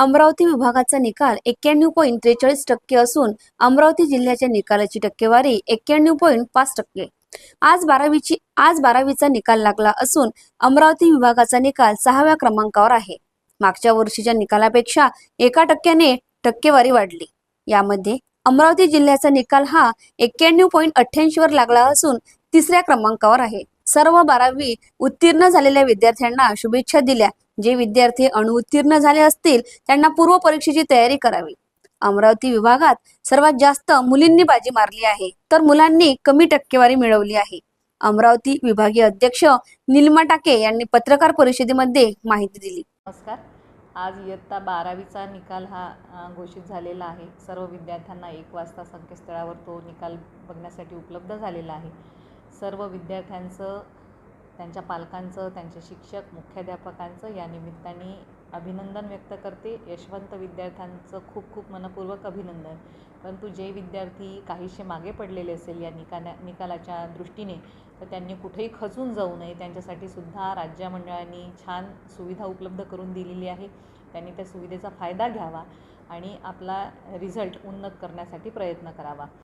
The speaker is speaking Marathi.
अमरावती विभागाचा निकाल एक्क्याण्णव पॉईंट त्रेचाळीस टक्के असून अमरावती जिल्ह्याच्या निकालाची टक्केवारी एक्क्याण्णव पॉईंट पाच टक्के. आज बारावीची आज बारावीचा निकाल लागला असून अमरावती विभागाचा निकाल सहाव्या क्रमांकावर आहे. मागच्या वर्षीच्या निकालापेक्षा एका टक्क्याने टक्केवारी वाढली. यामध्ये अमरावती जिल्ह्याचा निकाल हा एक्क्याण्णव पॉईंट अठ्ठ्याऐंशी वर लागला असून तिसऱ्या क्रमांकावर आहे. सर्व बारावी उत्तीर्ण झालेल्या विद्यार्थ्यांना शुभेच्छा दिल्या. जे विद्यार्थी अणुउत्तीर्ण झाले असतील त्यांना पूर्व परीक्षेची तयारी करावी. अमरावती विभागात सर्वात जास्त मुलींनी बाजी मारली आहे तर मुलांनी कमी टक्केवारी मिळवली आहे. अमरावती विभागीय अध्यक्ष निलमा टाके यांनी पत्रकार परिषदेमध्ये माहिती दिली. नमस्कार. आज इयत्ता बारावीचा निकाल हा घोषित झालेला आहे. सर्व विद्यार्थ्यांना एक वाजता संकेतस्थळावर तो निकाल बघण्यासाठी उपलब्ध झालेला आहे. सर्व विद्यार्थ्यांचं त्यांच्या पालकांचं त्यांचे शिक्षक मुख्याध्यापकांचं या निमित्ताने अभिनंदन व्यक्त करते. यशवंत विद्यार्थ्यांचं खूप खूप मनपूर्वक अभिनंदन. परंतु जे विद्यार्थी काहीसे मागे पडलेले असेल या निकाला निकालाच्या दृष्टीने तर त्यांनी कुठेही खचून जाऊ नये. त्यांच्यासाठी सुद्धा राज्य छान सुविधा उपलब्ध करून दिलेली आहे. त्यांनी त्या सुविधेचा फायदा घ्यावा आणि आपला रिझल्ट उन्नत करण्यासाठी प्रयत्न करावा.